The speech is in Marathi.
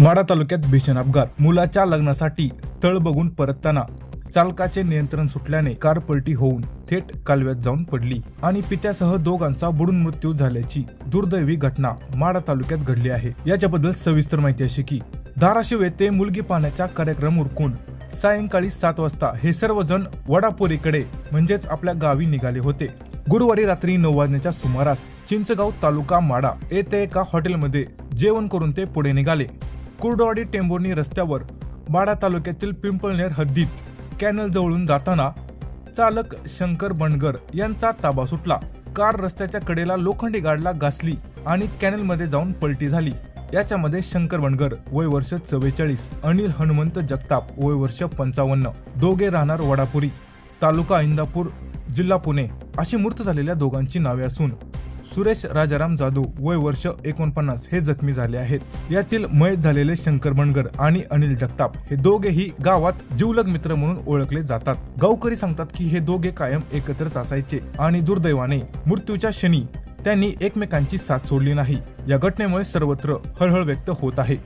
माडा तालुक्यात भीषण अपघात. मुलाच्या लग्नासाठी स्थळ बघून परतताना चालकाचे नियंत्रण सुटल्याने कार पलटी होऊन थेट कालव्यात जाऊन पडली आणि पित्यासह दोघांचा बुडून मृत्यू झाल्याची दुर्दैवी घटना माडा तालुक्यात घडली आहे. याच्याबद्दल सविस्तर माहिती अशी की धाराशिव येथे मुलगी पाहण्याचा कार्यक्रम उरकून सायंकाळी सात वाजता हे सर्वजण वडापोरीकडे म्हणजेच आपल्या गावी निघाले होते. गुरुवारी रात्री नऊ वाजण्याच्या सुमारास चिंचगाव तालुका माडा येथे एका हॉटेलमध्ये जेवण करून ते पुढे निघाले. कुर्डवाडी टेंभोर्णी रस्त्यावर बाडा तालुक्यातील पिंपळनेर हद्दीत कॅनल जवळून जाताना चालक शंकर बंडगर यांचा ताबा सुटला. कार रस्त्याच्या कडेला लोखंडी गाडला घासली आणि कॅनलमध्ये जाऊन पलटी झाली. याच्यामध्ये शंकर बनगर वय वर्ष चव्वेचाळीस अनिल हनुमंत जगताप वय वर्ष पंचावन्न दोघे राहणार वडापुरी तालुका इंदापूर जिल्हा पुणे अशी मृत झालेल्या दोघांची नावे असून सुरेश राजाराम जाधव वय वर्ष एकोणपन्नास हे जखमी झाले आहेत. यातील मयत झालेले शंकर बनगर आणि अनिल जगताप हे दोघेही गावात जीवलग मित्र म्हणून ओळखले जातात. गावकरी सांगतात की हे दोघे कायम एकत्रच असायचे आणि दुर्दैवाने मृत्यूच्या क्षणी त्यांनी एकमेकांची साथ सोडली नाही. या घटनेमुळे सर्वत्र हळहळ व्यक्त होत आहे.